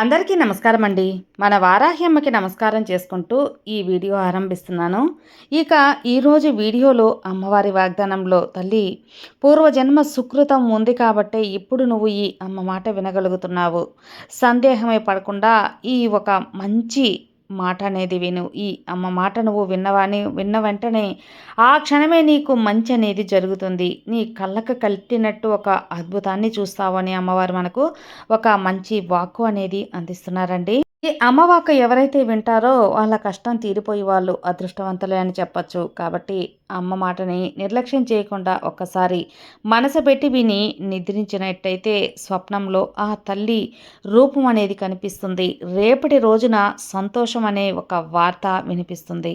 అందరికీ నమస్కారం అండి మన వారాహ్యమ్మకి నమస్కారం చేసుకుంటూ ఈ వీడియో ఆరంభిస్తున్నాను. ఇక ఈరోజు వీడియోలో అమ్మవారి వాగ్దానంలో తల్లి పూర్వజన్మ సుకృతం ఉంది కాబట్టే ఇప్పుడు నువ్వు ఈ అమ్మ మాట వినగలుగుతున్నావు. సందేహమే పడకుండా ఈ ఒక మంచి మాట అనేది విను. ఈ అమ్మ మాట నువ్వు విన్నవాని విన్న వెంటనే ఆ క్షణమే నీకు మంచి అనేది జరుగుతుంది. నీ కళ్ళకు కట్టినట్టు ఒక అద్భుతాన్ని చూస్తావు అని అమ్మవారు మనకు ఒక మంచి వాక్కు అనేది అందిస్తున్నారండి. ఈ అమ్మవాక ఎవరైతే వింటారో వాళ్ళ కష్టం తీరిపోయి వాళ్ళు అదృష్టవంతులే అని చెప్పచ్చు. కాబట్టి అమ్మ మాటని నిర్లక్ష్యం చేయకుండా ఒక్కసారి మనసు పెట్టి విని నిద్రించినట్టయితే స్వప్నంలో ఆ తల్లి రూపం అనేది కనిపిస్తుంది. రేపటి రోజున సంతోషం అనే ఒక వార్త వినిపిస్తుంది.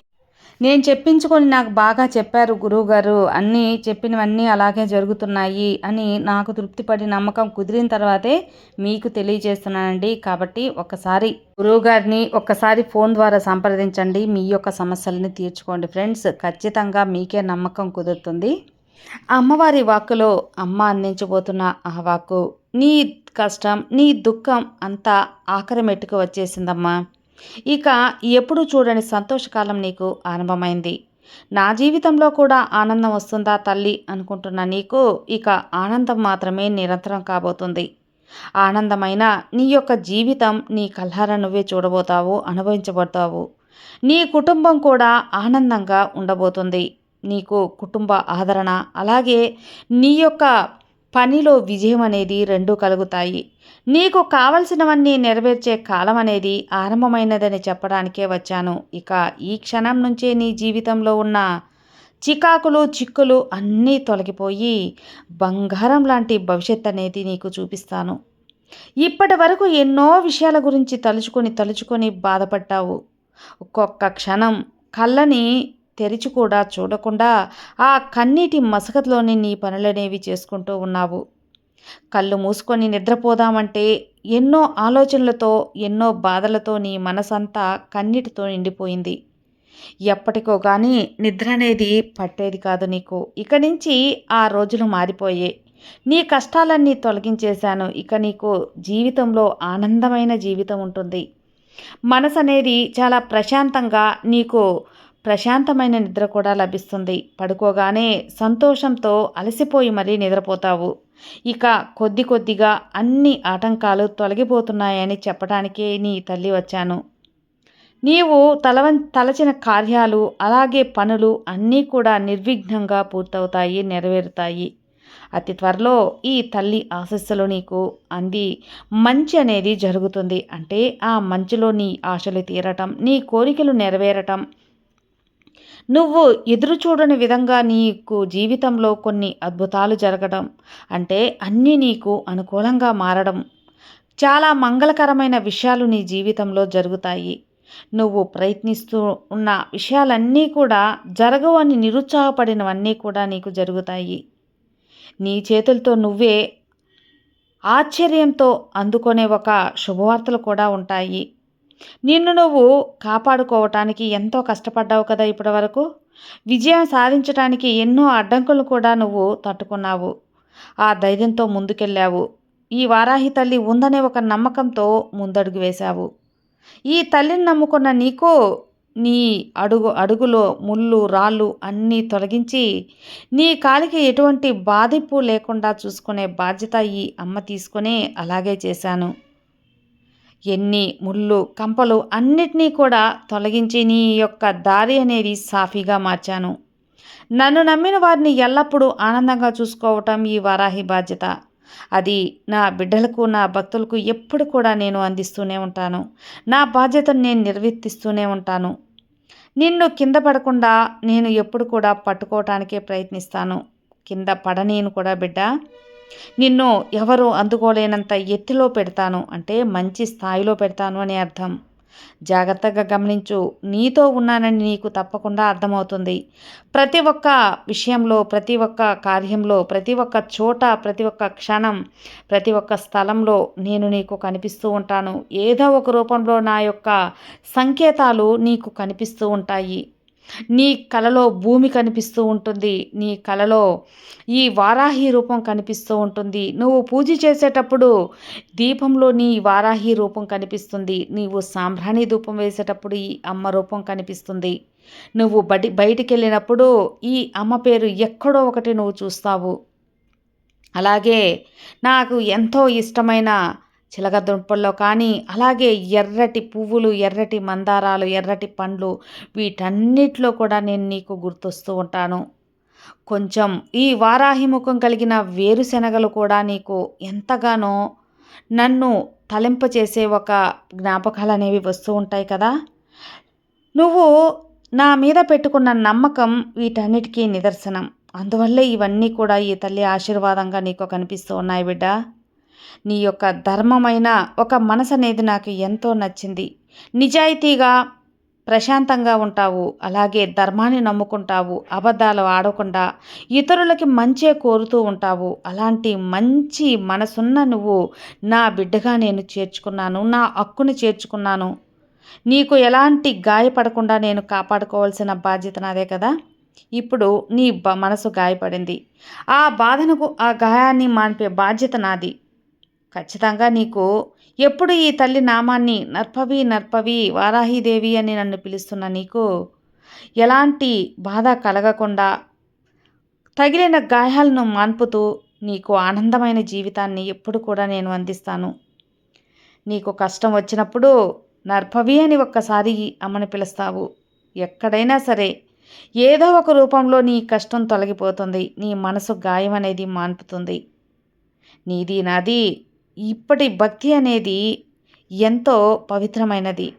నేను చెప్పించుకొని నాకు బాగా చెప్పారు గురువుగారు. అన్నీ చెప్పినవన్నీ అలాగే జరుగుతున్నాయి అని నాకు తృప్తిపడి నమ్మకం కుదిరిన తర్వాతే మీకు తెలియజేస్తున్నానండి. కాబట్టి ఒకసారి గురువుగారిని ఒక్కసారి ఫోన్ ద్వారా సంప్రదించండి. మీ యొక్క సమస్యలని తీర్చుకోండి ఫ్రెండ్స్. ఖచ్చితంగా మీకే నమ్మకం కుదురుతుంది. అమ్మవారి వాక్కులో అమ్మ అందించబోతున్న ఆ వాక్కు నీ కష్టం నీ దుఃఖం అంతా ఆఖరి మెట్టుకు వచ్చేసిందమ్మా. ఇక ఎప్పుడు చూడని సంతోషకాలం నీకు ఆరంభమైంది. నా జీవితంలో కూడా ఆనందం వస్తుందా తల్లి? అనుకుంటున్న నీకు ఇక ఆనందం మాత్రమే నిరంతరం కాబోతుంది. ఆనందమైన నీ యొక్క జీవితం నీ కల్హార నువ్వే చూడబోతావు అనుభవించబడతావు నీ కుటుంబం కూడా ఆనందంగా ఉండబోతుంది. నీకు కుటుంబ ఆదరణ అలాగే నీ యొక్క పనిలో విజయం అనేది రెండూ కలుగుతాయి. నీకు కావలసినవన్నీ నెరవేర్చే కాలం అనేది ఆరంభమైనదని చెప్పడానికే వచ్చాను. ఇక ఈ క్షణం నుంచే నీ జీవితంలో ఉన్న చికాకులు చిక్కులు అన్నీ తొలగిపోయి బంగారం లాంటి భవిష్యత్ అనేది నీకు చూపిస్తాను. ఇప్పటి వరకు ఎన్నో విషయాల గురించి తలుచుకొని తలుచుకొని బాధపడ్డావు. ఒక్కొక్క క్షణం కళ్ళని తెరిచి కూడా చూడకుండా ఆ కన్నీటి మసకతలోనే నీ పనులనేవి చేసుకుంటూ ఉన్నావు. కళ్ళు మూసుకొని నిద్రపోదామంటే ఎన్నో ఆలోచనలతో ఎన్నో బాధలతో నీ మనసంతా కన్నీటితో నిండిపోయింది. ఎప్పటికో కానీ నిద్ర అనేది పట్టేది కాదు నీకు. ఇక నుంచి ఆ రోజులు మారిపోయే. నీ కష్టాలన్నీ తొలగించేశాను. ఇక నీకు జీవితంలో ఆనందమైన జీవితం ఉంటుంది. మనసు అనేది చాలా ప్రశాంతంగా నీకు ప్రశాంతమైన నిద్ర కూడా లభిస్తుంది. పడుకోగానే సంతోషంతో అలసిపోయి మరీ నిద్రపోతావు. ఇక కొద్ది కొద్దిగా అన్ని ఆటంకాలు తొలగిపోతున్నాయని చెప్పడానికే నీ తల్లి వచ్చాను. నీవు తలవ తలచిన కార్యాలు అలాగే పనులు అన్నీ కూడా నిర్విఘ్నంగా పూర్తవుతాయి నెరవేరుతాయి. అతి త్వరలో ఈ తల్లి ఆశస్సులు నీకు అంది. మంచి అనేది జరుగుతుంది. అంటే ఆ మంచులో నీ ఆశలు తీరటం నీ కోరికలు నెరవేరటం నువ్వు ఎదురు చూడని విధంగా నీకు జీవితంలో కొన్ని అద్భుతాలు జరగడం అంటే అన్నీ నీకు అనుకూలంగా మారడం. చాలా మంగళకరమైన విషయాలు నీ జీవితంలో జరుగుతాయి. నువ్వు ప్రయత్నిస్తూ ఉన్న విషయాలన్నీ కూడా జరగవని నిరుత్సాహపడినవన్నీ కూడా నీకు జరుగుతాయి. నీ చేతులతో నువ్వే ఆశ్చర్యంతో అందుకునే ఒక శుభవార్తలు కూడా ఉంటాయి. నిన్ను నువ్వు కాపాడుకోవటానికి ఎంతో కష్టపడ్డావు కదా ఇప్పటి వరకు విజయం సాధించడానికి ఎన్నో అడ్డంకులు కూడా నువ్వు తట్టుకున్నావు. ఆ ధైర్యంతో ముందుకెళ్ళావు. ఈ వారాహి తల్లి ఉందనే ఒక నమ్మకంతో ముందడుగు వేశావు. ఈ తల్లిని నమ్ముకున్న నీకు నీ అడుగు అడుగులో ముళ్ళు రాళ్ళు అన్నీ తొలగించి నీ కాలికి ఎటువంటి బాధింపు లేకుండా చూసుకునే బాధ్యత ఈ అమ్మ తీసుకుని అలాగే చేశాను. ఎన్ని ముళ్ళు కంపలు అన్నిటినీ కూడా తొలగించి నీ యొక్క దారి అనేది సాఫీగా మార్చాను. నన్ను నమ్మిన వారిని ఎల్లప్పుడూ ఆనందంగా చూసుకోవటం ఈ వారాహి బాధ్యత. అది నా బిడ్డలకు నా భక్తులకు ఎప్పుడు కూడా నేను అందిస్తూనే ఉంటాను. నా బాధ్యతను నేను నిర్వర్తిస్తూనే ఉంటాను. నిన్ను కింద పడకుండా నేను ఎప్పుడు కూడా పట్టుకోవటానికే ప్రయత్నిస్తాను. కింద పడనేను కూడా బిడ్డ. నిన్ను ఎవరు అందుకోలేనంత ఎత్తులో పెడతాను అంటే మంచి స్థాయిలో పెడతాను అని అర్థం. జాగ్రత్తగా గమనించు నీతో ఉన్నానని నీకు తప్పకుండా అర్థమవుతుంది. ప్రతి ఒక్క విషయంలో ప్రతి ఒక్క కార్యంలో ప్రతి ఒక్క చోట ప్రతి ఒక్క క్షణం ప్రతి ఒక్క స్థలంలో నేను నీకు కనిపిస్తూ ఉంటాను. ఏదో ఒక రూపంలో నా యొక్క సంకేతాలు నీకు కనిపిస్తూ ఉంటాయి. నీ కలలో భూమి కనిపిస్తూ ఉంటుంది. నీ కలలో ఈ వారాహి రూపం కనిపిస్తూ ఉంటుంది. నువ్వు పూజ చేసేటప్పుడు దీపంలో నీ వారాహి రూపం కనిపిస్తుంది. నీవు సాంబ్రాణి ధూపం వేసేటప్పుడు ఈ అమ్మ రూపం కనిపిస్తుంది. నువ్వు బడి బయటికి వెళ్ళినప్పుడు ఈ అమ్మ పేరు ఎక్కడో ఒకటి నువ్వు చూస్తావు. అలాగే నాకు ఎంతో ఇష్టమైన చిలక దుంపల్లో కానీ అలాగే ఎర్రటి పువ్వులు ఎర్రటి మందారాలు ఎర్రటి పండ్లు వీటన్నిటిలో కూడా నేను నీకు గుర్తొస్తూ ఉంటాను. కొంచెం ఈ వారాహి ముఖం కలిగిన వేరుశెనగలు కూడా నీకు ఎంతగానో నన్ను తలింపచేసే ఒక జ్ఞాపకాలు అనేవి వస్తూ ఉంటాయి కదా. నువ్వు నా మీద పెట్టుకున్న నమ్మకం వీటన్నిటికీ నిదర్శనం. అందువల్లే ఇవన్నీ కూడా ఈ తల్లి ఆశీర్వాదంగా నీకు కనిపిస్తూ ఉన్నాయి బిడ్డ. నీ యొక్క ధర్మమైన ఒక మనసు అనేది నాకు ఎంతో నచ్చింది. నిజాయితీగా ప్రశాంతంగా ఉంటావు. అలాగే ధర్మాన్ని నమ్ముకుంటావు. అబద్ధాలు ఆడకుండా ఇతరులకి మంచే కోరుతూ ఉంటావు. అలాంటి మంచి మనసున్న నువ్వు నా బిడ్డగా నేను చేర్చుకున్నాను. నా హక్కును చేర్చుకున్నాను. నీకు ఎలాంటి గాయపడకుండా నేను కాపాడుకోవాల్సిన బాధ్యత నాదే కదా. ఇప్పుడు నీ బ మనసు గాయపడింది. ఆ బాధనకు ఆ గాయాన్ని మాన్పే బాధ్యత నాది. ఖచ్చితంగా నీకు ఎప్పుడు ఈ తల్లి నామాన్ని నర్పవి నర్పవి వారాహిదేవి అని నన్ను పిలుస్తున్న నీకు ఎలాంటి బాధ కలగకుండా తగిలిన గాయాలను మాన్పుతూ నీకు ఆనందమైన జీవితాన్ని ఎప్పుడు కూడా నేను అందిస్తాను. నీకు కష్టం వచ్చినప్పుడు నర్పవి అని ఒక్కసారి అమ్మని పిలుస్తావు. ఎక్కడైనా సరే ఏదో ఒక రూపంలో నీ కష్టం తొలగిపోతుంది. నీ మనసు గాయం అనేది మాన్పుతుంది. నీది నాది ఇప్పటి భక్తి అనేది ఎంతో పవిత్రమైనది.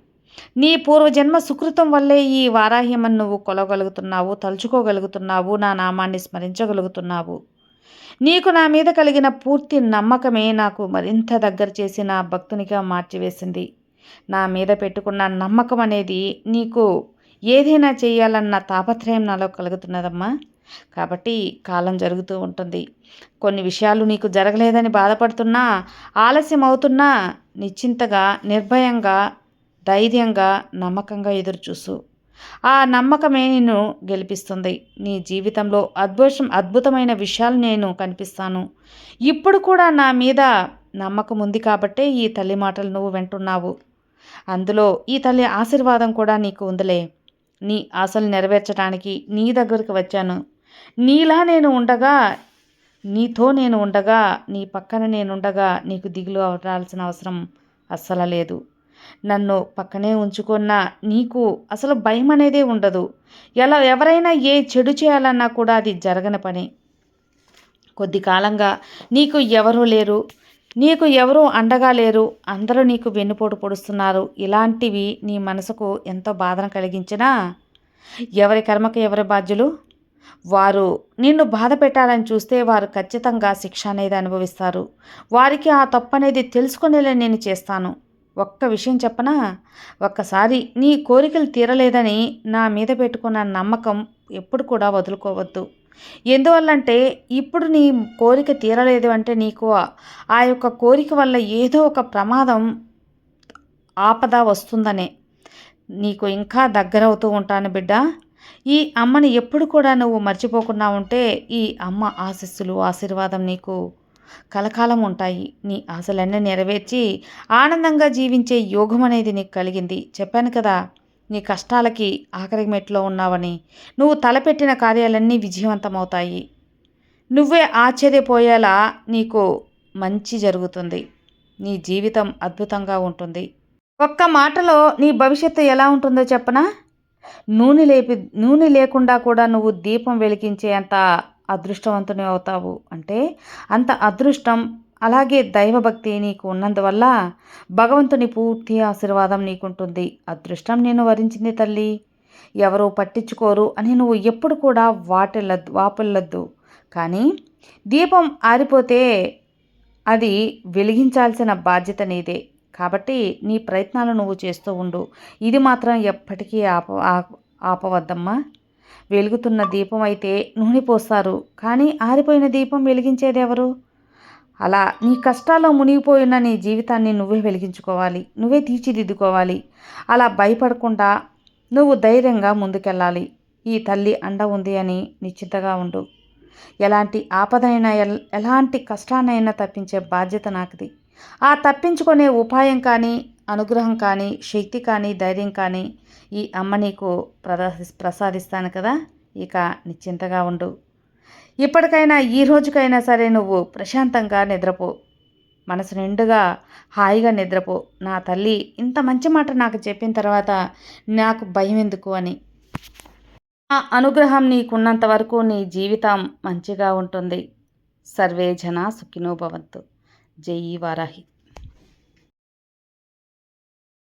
నీ పూర్వజన్మ సుకృతం వల్లే ఈ వారాహ్యమని నువ్వు కొలగలుగుతున్నావు తలుచుకోగలుగుతున్నావు నా నామాన్ని స్మరించగలుగుతున్నావు. నీకు నా మీద కలిగిన పూర్తి నమ్మకమే నాకు మరింత దగ్గర చేసి నా భక్తునిగా మార్చివేసింది. నా మీద పెట్టుకున్న నమ్మకం అనేది నీకు ఏదైనా చేయాలన్న తాపత్రయం నాలో కలుగుతున్నదమ్మా. కాబట్టి కాలం జరుగుతూ ఉంటుంది. కొన్ని విషయాలు నీకు జరగలేదని బాధపడుతున్నా ఆలస్యం అవుతున్నా నిశ్చింతగా నిర్భయంగా ధైర్యంగా నమ్మకంగా ఎదురుచూసు. ఆ నమ్మకమే నిన్ను గెలిపిస్తుంది. నీ జీవితంలో అద్భుతం అద్భుతమైన విషయాలు నేను కనిపిస్తాను. ఇప్పుడు కూడా నా మీద నమ్మకం ఉంది కాబట్టే ఈ తల్లి మాటలు నువ్వు వింటున్నావు. అందులో ఈ తల్లి ఆశీర్వాదం కూడా నీకు ఉందిలే. నీ ఆశలు నెరవేర్చడానికి నీ దగ్గరికి వచ్చాను. నీలా నేను ఉండగా నీతో నేను ఉండగా నీ పక్కన నేను ఉండగా నీకు దిగులు అవరాల్సిన అవసరం అస్సలు లేదు. నన్ను పక్కనే ఉంచుకున్న నీకు అసలు భయం అనేదే ఉండదు. ఎలా ఎవరైనా ఏ చెడు చేయాలన్నా కూడా అది జరగని పని. కొద్ది కాలంగా నీకు ఎవరూ లేరు నీకు ఎవరూ అండగా లేరు అందరూ నీకు వెన్నుపోటు పొడుస్తున్నారు. ఇలాంటివి నీ మనసుకు ఎంతో బాధను కలిగించినా ఎవరి కర్మకు ఎవరి బాధ్యులు? వారు నిన్ను బాధ పెట్టాలని చూస్తే వారు ఖచ్చితంగా శిక్ష అనేది అనుభవిస్తారు. వారికి ఆ తప్పు అనేది తెలుసుకునేలా నేను చేస్తాను. ఒక్క విషయం చెప్పనా? ఒక్కసారి నీ కోరికలు తీరలేదని నా మీద పెట్టుకున్న నమ్మకం ఎప్పుడు కూడా వదులుకోవద్దు. ఎందువల్లంటే ఇప్పుడు నీ కోరిక తీరలేదు అంటే నీకు ఆ యొక్క కోరిక వల్ల ఏదో ఒక ప్రమాదం ఆపద వస్తుందనే. నీకు ఇంకా దగ్గరవుతూ ఉంటాను బిడ్డ. ఈ అమ్మని ఎప్పుడు కూడా నువ్వు మర్చిపోకుండా ఉంటే ఈ అమ్మ ఆశస్సులు ఆశీర్వాదం నీకు కలకాలం ఉంటాయి. నీ ఆశలన్నీ నెరవేర్చి ఆనందంగా జీవించే యోగం అనేది నీకు కలిగింది. చెప్పాను కదా నీ కష్టాలకి ఆఖరి మెట్లో ఉన్నావని. నువ్వు తలపెట్టిన కార్యాలన్నీ విజయవంతమవుతాయి. నువ్వే ఆశ్చర్యపోయేలా నీకు మంచి జరుగుతుంది. నీ జీవితం అద్భుతంగా ఉంటుంది. ఒక్క మాటలో నీ భవిష్యత్తు ఎలా ఉంటుందో చెప్పనా? నూనె లేపి నూనె లేకుండా కూడా నువ్వు దీపం వెలిగించే అంత అదృష్టవంతుని అవుతావు. అంటే అంత అదృష్టం అలాగే దైవభక్తి నీకు ఉన్నందువల్ల భగవంతుని పూర్తి ఆశీర్వాదం నీకుంటుంది. అదృష్టం నేను వరించింది తల్లి. ఎవరో పట్టించుకోరు అని నువ్వు ఎప్పుడు కూడా వాటిల్లద్దు వాపిల్లద్దు. కానీ దీపం ఆరిపోతే అది వెలిగించాల్సిన బాధ్యత నీదే. కాబట్టి నీ ప్రయత్నాలు నువ్వు చేస్తూ ఉండు. ఇది మాత్రం ఎప్పటికీ ఆప ఆపవద్దమ్మా. వెలుగుతున్న దీపం అయితే నూనె పోస్తారు. కానీ ఆరిపోయిన దీపం వెలిగించేది ఎవరు అలా నీ కష్టాల్లో మునిగిపోయిన నీ జీవితాన్ని నువ్వే వెలిగించుకోవాలి. నువ్వే తీర్చిదిద్దుకోవాలి. అలా భయపడకుండా నువ్వు ధైర్యంగా ముందుకెళ్ళాలి. ఈ తల్లి అండ ఉంది అని నిశ్చింతగా ఉండు. ఎలాంటి ఆపదైనా ఎలాంటి కష్టాన్నైనా తప్పించే బాధ్యత నాకుది. ఆ తప్పించుకునే ఉపాయం కానీ అనుగ్రహం కానీ శక్తి కానీ ధైర్యం కానీ ఈ అమ్మ నీకు ప్రదర్శి ప్రసాదిస్తాను కదా? ఇక నిశ్చింతగా ఉండు. ఇప్పటికైనా ఈ రోజుకైనా సరే నువ్వు ప్రశాంతంగా నిద్రపో. మనసు నిండుగా హాయిగా నిద్రపో. నా తల్లి ఇంత మంచి మాట నాకు చెప్పిన తర్వాత నాకు భయం ఎందుకు అని. ఆ అనుగ్రహం నీకున్నంత వరకు నీ జీవితం మంచిగా ఉంటుంది. సర్వే జన సుఖినో భవంతు. జై వారాహి